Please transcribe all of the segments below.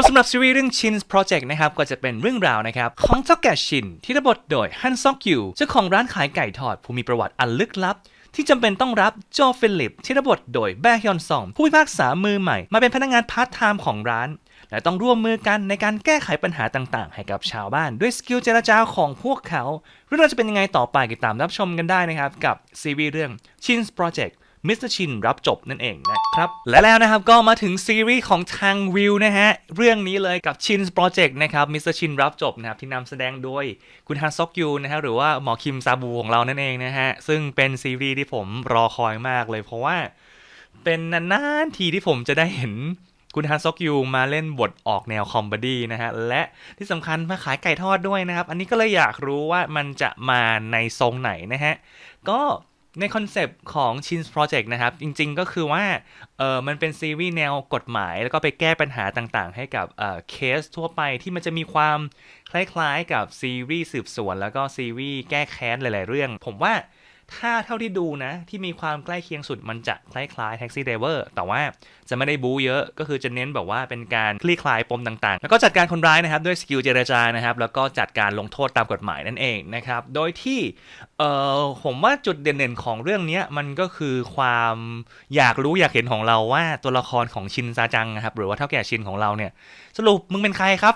ก็สำหรับซีรีส์เรื่อง Shin's Project นะครับก็จะเป็นเรื่องราวนะครับของเจ้าแก่ชินที่รับทโดยฮันซอกยูเจ้าของร้านขายไก่ทอดผู้มีประวัติอันลึกลับที่จำเป็นต้องรับโจฟิลิป ที่รับทโดยแบฮยอนซอง ผู้พิพากษามือใหม่ มาเป็นพนักงานพาร์ทไทม์ของร้าน และต้องร่วมมือกันในการแก้ไขปัญหาต่างๆ ให้กับชาวบ้านด้วยสกิลเจรจาของพวกเขา เรื่องราวจะเป็นยังไงต่อไปติดตามรับชมกันได้นะครับ กับซีรีส์เรื่อง Shin's Project มิสเตอร์ชินรับจบนั่นเองนะครับ และแล้วนะครับก็มาถึงซีรีส์ของทางวิวนะฮะ เรื่องนี้เลยกับ Shin's Project นะครับมิสเตอร์ชินรับจบนะครับ ที่นำแสดงโดยคุณฮันซอกยูนะฮะหรือว่าหมอคิมซาบูของเรานั่นเองนะฮะ ซึ่งเป็นซีรีส์ที่ผมรอคอยมากเลยเพราะว่าเป็นนานๆทีที่ผมจะได้เห็นคุณฮันซอกยูมาเล่นบทออกแนวคอมเมดี้นะฮะ และที่สำคัญมาขายไก่ทอดด้วยนะครับ อันนี้ก็เลยอยากรู้ว่ามันจะมาในทรงไหนนะฮะ ก็ ในคอนเซปต์ของ Chin's Project นะครับ จริงๆก็คือว่าเออมันเป็นซีรีส์แนวกฎหมาย แล้วก็ไปแก้ปัญหาต่างๆ ให้กับเออเคสทั่วไปที่มันจะมีความคล้ายๆกับซีรีส์สืบสวน แล้วก็ซีรีส์แก้แค้นหลายๆเรื่อง ผมว่า ถ้าเท่าที่ดูนะ ที่มีความใกล้เคียงสุดมันจะคล้ายๆ Taxi Driver แต่ว่าจะไม่ได้บู๊เยอะก็คือจะเน้นแบบว่าเป็นการคลี่คลายปมต่างๆ แล้วก็จัดการคนร้ายนะครับ ด้วยสกิลเจรจานะครับ แล้วก็จัดการลงโทษตามกฎหมายนั่นเองนะครับ โดยที่เอ่อผมว่าจุดเด่นๆของเรื่องนี้มันก็คือความอยากรู้อยากเห็นของเราว่าตัวละครของชินซาจังนะครับหรือว่าเท่าแก่ชินของเราเนี่ย สรุปมึงเป็นใครครับ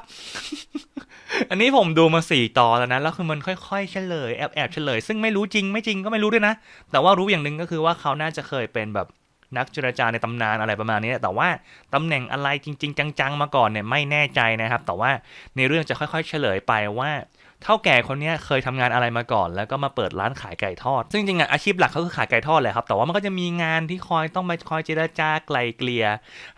อันนี้ผมดูมาสี่ตอนแล้วนะ แล้วคือมันค่อยๆเฉลยแอบแอบๆเฉลย ซึ่งไม่รู้จริงไม่จริงก็ไม่รู้ด้วยนะ แต่ว่ารู้อย่างหนึ่งก็คือว่าเขาน่าจะเคยเป็นแบบนักเจรจาในตำนานอะไรประมาณนี้ แต่ว่าตำแหน่งอะไรจริง ๆ จังๆ มาก่อนเนี่ยไม่แน่ใจนะครับ แต่ว่าในเรื่องจะค่อยๆ เฉลยไปว่า เท่าแก่คนนี้เคยทำงานอะไรมาก่อน แล้วก็มาเปิดร้านขายไก่ทอด ซึ่งจริงๆอะอาชีพหลักเขาคือขายไก่ทอดแหละครับ แต่ว่ามันก็จะมีงานที่คอยต้องมาคอยเจรจาไกลเกลี่ย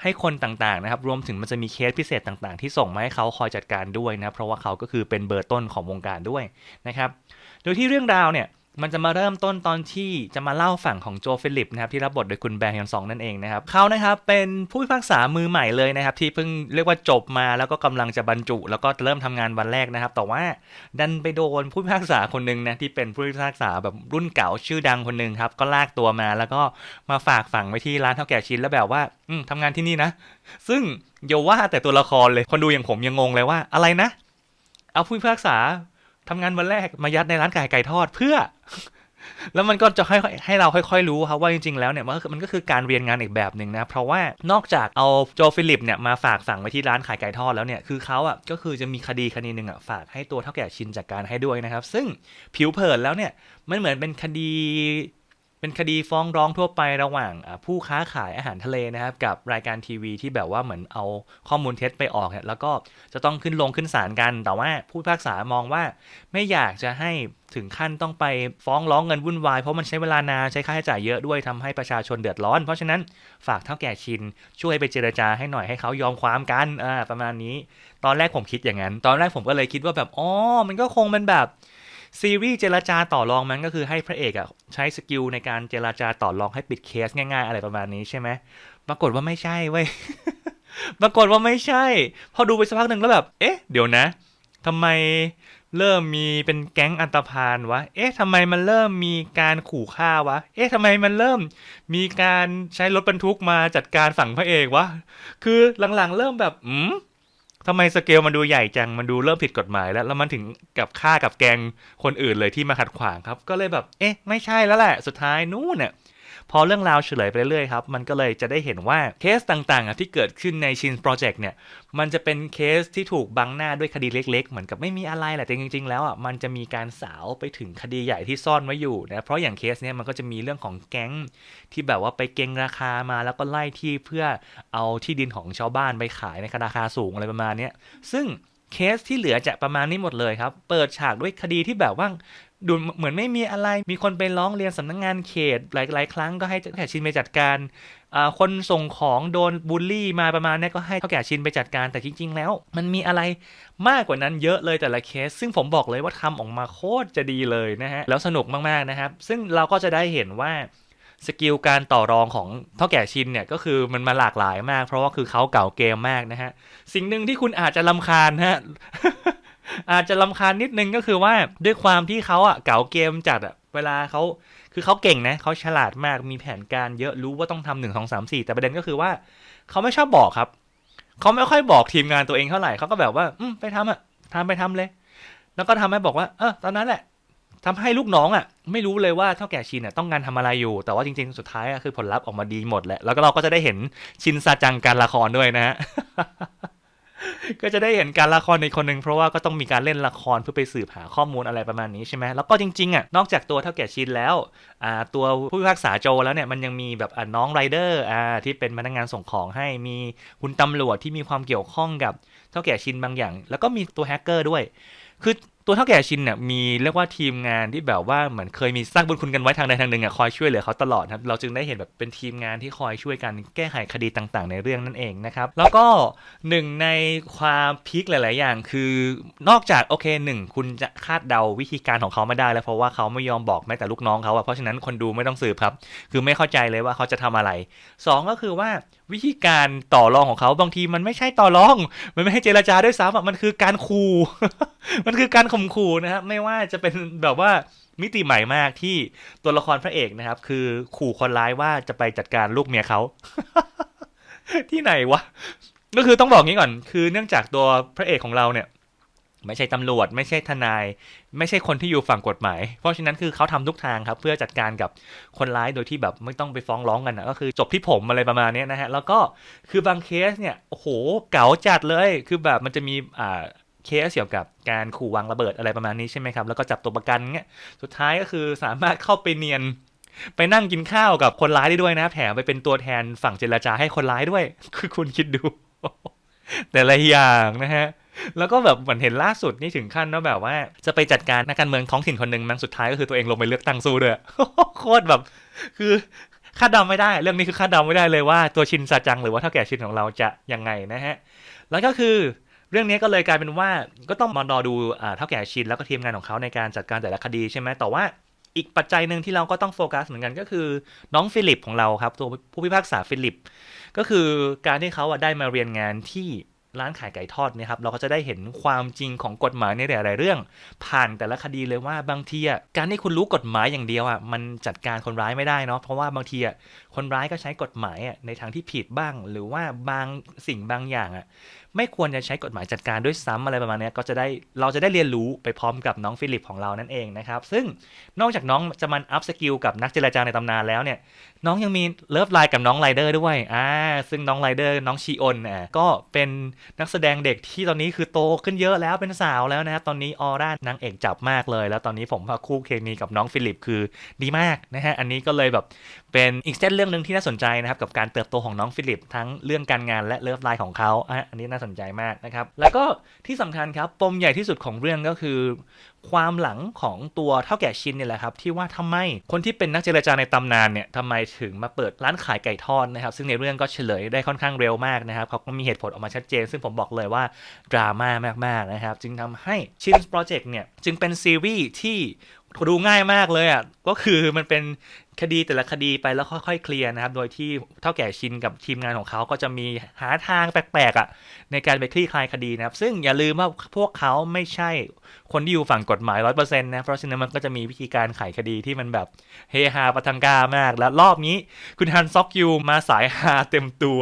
ให้คนต่างๆนะครับ รวมถึงมันจะมีเคสพิเศษต่างๆ ที่ส่งมาให้เขาคอยจัดการด้วยนะ เพราะว่าเขาก็คือเป็นเบอร์ต้นของวงการด้วยนะครับ โดยที่เรื่องราวเนี่ย มันจะมาเริ่มต้นตอนที่จะมาเล่าฝั่งของโจฟิลิปนะครับที่รับบทโดยคุณแบงฮยอนซองนั่นเองนะครับเขานะครับเป็นผู้พิพากษามือใหม่เลยนะครับที่เพิ่งเรียกว่าจบมาแล้วก็กำลังจะบรรจุ แล้วก็เริ่มทำงานวันแรกนะครับแต่ว่าดันไปโดนผู้พิพากษาคนหนึ่งนะที่เป็นผู้พิพากษาแบบรุ่นเก่าชื่อดังคนหนึ่งครับก็ลากตัวมาแล้วก็มาฝากฝังไว้ที่ร้านเท่าแก่ชิ้นแล้วแบบว่าอืมทำงานที่นี่นะ ซึ่งอย่าว่าแต่ตัวละครเลยคนดูอย่างผมยังงงเลยว่าอะไรนะ เอาผู้พิพากษา ทำงานวันแรกมายัดในร้านไก่ไก่ทอดเพื่อ แล้วมันก็จะให้ให้เราค่อยๆรู้ครับว่าจริงๆแล้วเนี่ยมันก็มันก็คือการเรียนงานอีกแบบหนึ่งนะ เพราะว่านอกจากเอาโจฟิลิปเนี่ยมาฝากสั่งไว้ที่ร้านขายไก่ทอดแล้วเนี่ยคือเขาอะก็คือจะมีคดีคดีหนึ่งอะฝากให้ตัวเท่าแก่ชินจัดการให้ด้วยนะครับ ซึ่งผิวเผินแล้วเนี่ยมันเหมือนเป็นคดี เป็นคดีฟ้องร้องทั่วไประหว่างผู้ค้าขายอาหารทะเลนะครับ กับรายการทีวีที่แบบว่าเหมือนเอาข้อมูลเท็จไปออกเนี่ยแล้วก็จะต้องขึ้นลงขึ้นศาลกัน แต่ว่าผู้พิพากษามองว่าไม่อยากจะให้ถึงขั้นต้องไปฟ้องร้องเงินวุ่นวาย เพราะมันใช้เวลานานใช้ค่าใช้จ่ายเยอะด้วยทำให้ประชาชนเดือดร้อน เพราะฉะนั้นฝากเท่าแก่ชิน ช่วยไปเจรจาให้หน่อยให้เขายอมความกันอ่าประมาณนี้ ตอนแรกผมคิดอย่างนั้น ตอนแรกผมก็เลยคิดว่าแบบอ๋อมันก็คงเป็นแบบ ซีรีส์เจรจาต่อรองมันก็คือให้พระเอกอะใช้สกิลในการเจรจาต่อรองให้ปิดเคสง่ายๆ อะไรประมาณนี้ใช่ไหมปรากฏว่าไม่ใช่เว้ยปรากฏว่าไม่ใช่ พอดูไปสักพักหนึ่งแล้วแบบ เอ๊ะ เดี๋ยวนะทำไมเริ่มมีเป็นแก๊งอันตพาลวะ เอ๊ะทำไมมันเริ่มมีการขู่ฆ่าวะ เอ๊ะทำไมมันเริ่มมีการใช้รถบรรทุกมาจัดการฝั่งพระเอกวะ คือหลังๆ เริ่มแบบ อืม ทำไมสเกลมันดูใหญ่จัง มันดูเริ่มผิดกฎหมายแล้ว แล้วมันถึงกับฆ่ากับแกงคนอื่นเลยที่มาขัดขวางครับ ก็เลยแบบ เอ๊ะ ไม่ใช่แล้วแหละ สุดท้ายนู่นเนี่ย พอเรื่องราวเฉลยไปเรื่อยครับ มันก็เลยจะได้เห็นว่าเคสต่างๆที่เกิดขึ้นในชินโปรเจกต์เนี่ย มันจะเป็นเคสที่ถูกบังหน้าด้วยคดีเล็ก ๆ เหมือนกับไม่มีอะไรแหละแต่จริง ๆ แล้วอะมันจะมีการสาวไปถึงคดีใหญ่ที่ซ่อนไว้อยู่นะเพราะอย่างเคสเนี้ยมันก็จะมีเรื่องของแก๊งที่แบบว่าไปเก็งราคามาแล้วก็ไล่ที่เพื่อเอาที่ดินของชาวบ้านไปขายในราคาสูงอะไรประมาณนี้ซึ่งเคสที่เหลือจะประมาณนี้หมดเลยครับ เปิดฉากด้วยคดีที่แบบว่า ดูเหมือนไม่มีอะไร มีคนไปร้องเรียนสำนักงานเขต หลาย ๆ ครั้งก็ให้เจ้าแก่ชินไปจัดการคนส่งของโดนบูลลี่มาประมาณนี้ก็ให้เท่าแก่ชินไปจัดการ แต่จริง ๆ แล้ว มันมีอะไรมากกว่านั้นเยอะเลยแต่ละเคส ซึ่งผมบอกเลยว่าทำออกมาโคตรจะดีเลยนะฮะ แล้วสนุกมาก ๆ นะครับ ซึ่งเราก็จะได้เห็นว่าสกิลการต่อรองของเท่าแก่ชินเนี่ยก็คือมันมาหลากหลายมาก เพราะว่าคือเขาเก่าเกมมากนะฮะ สิ่งหนึ่งที่คุณอาจจะลำคาญฮะ อาจจะลำคาญนิดนึงก็คือว่าด้วยความที่เขาอะเก่าเกมจัดอะเวลาเขาคือเขาเก่งนะเขาฉลาดมากมีแผนการเยอะรู้ว่าต้องทำหนึ่งสองสามสี่แต่ประเด็นก็คือว่าเขาไม่ชอบบอกครับเขาไม่ค่อยบอกทีมงานตัวเองเท่าไหร่เขาก็แบบว่า อืมไปทำอะทำไปทำเลย แล้วก็ทำให้บอกว่า เออตอนนั้นแหละทำให้ลูกน้องอะ ไม่รู้เลยว่าเท่าแก่ชินอะต้องการทำอะไรอยู่ แต่ว่าจริง ๆ สุดท้ายอะคือผลลัพธ์ออกมาดีหมดแหละแล้วก็เราก็จะได้เห็นชินซาจังการละครด้วยนะฮะ ก็จะได้เห็นการละครในคนหนึ่งเพราะว่าก็ต้องมีการเล่นละครเพื่อไปสืบหาข้อมูลอะไรประมาณนี้ใช่ไหมแล้วก็จริงๆอะนอกจากตัวเท่าแก่ชินแล้วอ่าตัวผู้พิพากษาโจแล้วเนี่ยมันยังมีแบบอ่าน้องไรเดอร์อ่าที่เป็นพนักงานส่งของให้มีคุณตำรวจที่มีความเกี่ยวข้องกับเท่าแก่ชินบางอย่าง แล้วก็มีตัวแฮกเกอร์ด้วย คือ ตัวเท่าแก่ชินเนี่ยมีเรียกว่าทีมงานที่แบบว่าเหมือนเคยมีสร้างบุญคุณกันไว้ทางใดทางหนึ่งอะคอยช่วยเหลือเขาตลอดครับเราจึงได้เห็นแบบเป็นทีมงานที่คอยช่วยกันแก้ไขคดีต่างๆ ในเรื่องนั่นเองนะครับแล้วก็หนึ่งในความพีคหลาย ๆ อย่าง คือนอกจากโอเคหนึ่งคุณจะคาดเดาวิธีการของเขาไม่ได้แล้วเพราะว่าเขาไม่ยอมบอกแม้แต่ลูกน้องเขาอะเพราะฉะนั้นคนดูไม่ต้องสืบครับ คือไม่เข้าใจเลยว่าเขาจะทำอะไรสองก็คือว่าวิธีการต่อรองของเขาบางทีมันไม่ใช่ต่อรอง มันไม่ให้เจรจาด้วยซ้ำมันคือการขู่ มันคือการข่มขู่นะครับ ไม่ว่าจะเป็นแบบว่ามิติใหม่มากที่ตัวละครพระเอกนะครับ คือขู่คนร้ายว่าจะไปจัดการลูกเมียเขา ที่ไหนวะ ก็คือต้องบอกงี้ก่อน คือเนื่องจากตัวพระเอกของเราเนี่ย ไม่ใช่ตำรวจ ไม่ใช่ทนาย ไม่ใช่คนที่อยู่ฝั่งกฎหมาย เพราะฉะนั้นคือเขาทำทุกทางครับ เพื่อจัดการกับคนร้ายโดยที่แบบไม่ต้องไปฟ้องร้องกันนะก็คือจบที่ผมอะไรประมาณนี้นะฮะแล้วก็คือบางเคสเนี่ยโอ้โหเก๋าจัดเลย คือแบบมันจะมีอ่า เคสเกี่ยวกับการขู่วางระเบิดอะไรประมาณนี้ใช่ไหมครับ แล้วก็จับตัวประกันเงี้ย สุดท้ายก็คือสามารถเข้าไปเนียน ไปนั่งกินข้าวกับคนร้ายได้ด้วยนะแถมไปเป็นตัวแทนฝั่งเจรจาให้คนร้ายด้วย คือคุณคิดดู แต่ละอย่างนะฮะแล้วก็แบบเหมือนเห็นล่าสุดนี่ถึงขั้นว่าแบบว่า จะไปจัดการนักการเมืองท้องถิ่นคนหนึ่งมั้งสุดท้ายก็คือตัวเองลงไปเลือกตั้งสู้ด้วยโคตรแบบ คือคาดเดาไม่ได้ เรื่องนี้คือคาดเดาไม่ได้เลยว่าตัวชินซาจังหรือว่าเท่าแก่ชินของเราจะยังไงนะฮะ แล้วก็คือ เรื่องนี้ก็เลยกลายเป็นว่าก็ต้องมารอดูอ่าเท่าแก่ชินแล้วก็ทีมงานของเขาในการจัดการแต่ละคดีใช่ไหมแต่ว่าอีกปัจจัยหนึ่งที่เราก็ต้องโฟกัสเหมือนกันก็คือน้องฟิลิปของเราครับ ตัวผู้พิพากษาฟิลิป ก็คือการที่เขาอะได้มาเรียนงานที่ร้านขายไก่ทอดเนะครับเราก็จะได้เห็นความจริงของกฎหมายในหลายๆเรื่อง ผ่านแต่ละคดีเลยว่าบางทีอะการที่คุณรู้กฎหมายอย่างเดียวอะมันจัดการคนร้ายไม่ได้เนาะเพราะว่าบางทีอะคนร้ายก็ใช้กฎหมายอะในทางที่ผิดบ้าง หรือว่าบางสิ่งบางอย่างอะ ไม่ควรจะใช้กฎหมายจัดการด้วยซ้ำอะไรประมาณนี้ก็จะได้เราจะได้เรียนรู้ไปพร้อมกับน้องฟิลิปของเรานั่นเองนะครับ ซึ่งนอกจากน้องจะมันอัพสกิลกับนักเจรจาในตำนานแล้วเนี่ย น้องยังมีเลิฟไลน์กับน้องไรเดอร์ด้วยอ่าซึ่งน้องไรเดอร์น้องชีออนอะก็เป็นนักแสดงเด็กที่ตอนนี้คือโตขึ้นเยอะแล้วเป็นสาวแล้วนะครับตอนนี้ออร่านางเอกจับมากเลย แล้วตอนนี้ผมว่าคู่เคมีกับน้องฟิลิปคือดีมากนะฮะอันนี้ก็เลยแบบ เป็นอีกเส้นเรื่องหนึ่งที่น่าสนใจนะครับกับการเติบโตของน้องฟิลิป ทั้งเรื่องการงานและเลิฟไลน์ของเขาอะอันนี้น่าสนใจมากนะครับแล้วก็ที่สำคัญครับปมใหญ่ที่สุดของเรื่องก็คือ ความหลังของตัวเท่าแก่ชินเนี่ยแหละครับที่ว่าทำไมคนที่เป็นนักเจรจาในตำนานเนี่ยทำไมถึงมาเปิดร้านขายไก่ทอดนะครับซึ่งในเรื่องก็เฉลยได้ค่อนข้างเร็วมากนะครับเขาก็มีเหตุผลออกมาชัดเจน ซึ่งผมบอกเลยว่าดราม่ามากๆนะครับจึงทำให้ชิน Project เนี่ยจึงเป็นซีรีส์ที่ดูง่ายมากเลยอะก็คือมันเป็น คดีแต่ละคดีไปแล้วค่อยๆเคลียร์นะครับ โดยที่เท่าแก่ชินกับทีมงานของเขาก็จะมีหาทางแปลกๆอะในการไปคลี่คลายคดีนะครับ ซึ่งอย่าลืมว่าพวกเขาไม่ใช่คนที่อยู่ฝั่งกฎหมายร้อยเปอร์เซ็นต์นะ เพราะฉะนั้นมันก็จะมีวิธีการไขคดีที่มันแบบเฮฮาประทังกามาก แล้วรอบนี้คุณฮันซอกยูมาสายฮาเต็มตัว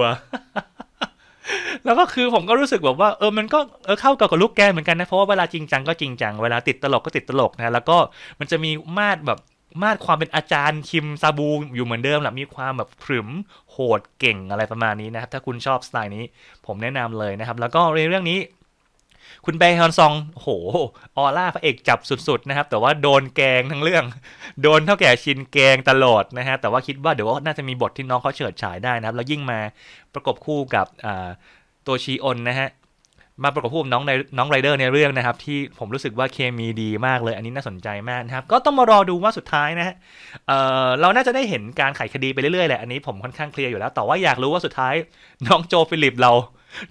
แล้วก็คือผมก็รู้สึกแบบว่าเออมันก็เออเข้ากับกับลูกแกเหมือนกันนะเพราะว่าเวลาจริงจังก็จริงจังเวลาติดตลกก็ติดตลกนะแล้วก็มันจะมีมาดแบบ มาดความเป็นอาจารย์คิมซาบูอยู่เหมือนเดิมแหละมีความแบบขรึมโหดเก่งอะไรประมาณนี้นะครับ ถ้าคุณชอบสไตล์นี้ผมแนะนำเลยนะครับ แล้วก็ในเรื่องนี้ คุณแบฮอนซองโหออร่าพระเอกจับสุดๆนะครับ แต่ว่าโดนแกงทั้งเรื่อง โดนเท่าแก่ชินแกงตลอดนะฮะแต่ว่าคิดว่าเดี๋ยวน่าจะมีบทที่น้องเขาเฉิดฉายได้นะครับ แล้วยิ่งมาประกบคู่กับตัวชีออนนะฮะ มาประกบคู่กับน้องในน้องไรเดอร์ในเรื่องนะครับ ที่ผมรู้สึกว่าเคมีดีมากเลย อันนี้น่าสนใจมากนะครับ ก็ต้องมารอดูว่าสุดท้ายนะฮะเออเราน่าจะได้เห็นการไขคดีไปเรื่อยๆแหละอันนี้ผมค่อนข้างเคลียร์อยู่แล้วแต่ว่าอยากรู้ว่าสุดท้ายน้องโจฟิลิปเรา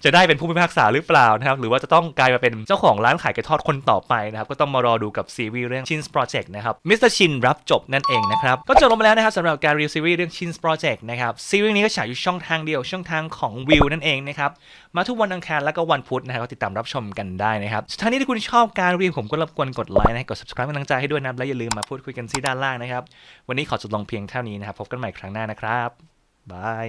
จะได้เป็นผู้พิพากษาหรือเปล่านะครับ หรือว่าจะต้องกลายมาเป็นเจ้าของร้านขายไก่ทอดคนต่อไปนะครับ ก็ต้องมารอดูกับซีรีส์เรื่อง Chin's Project นะครับ มิสเตอร์ชินรับจบนั่นเองนะครับ ก็จบลงมาแล้วนะครับสำหรับการรีวิวซีรีส์เรื่อง Chin's Project นะครับ ซีรีส์นี้ก็ฉายอยู่ช่องทางเดียว ช่องทางของวิวนั่นเองนะครับ มาทุกวันอังคารและก็วันพุธนะครับก็ติดตามรับชมกันได้นะครับท่านี้ถ้าคุณชอบการรีวิวผมก็รบกวนกดไลค์นะกด subscribe เป็นกำลังใจให้ด้วยนะครับและอย่าลืมมาพูดคุยกันที่ด้านล่างนะครับวันนี้ขอจบลงเพียงเท่านี้นะครับพบกันใหม่ครั้งหน้านะครับบาย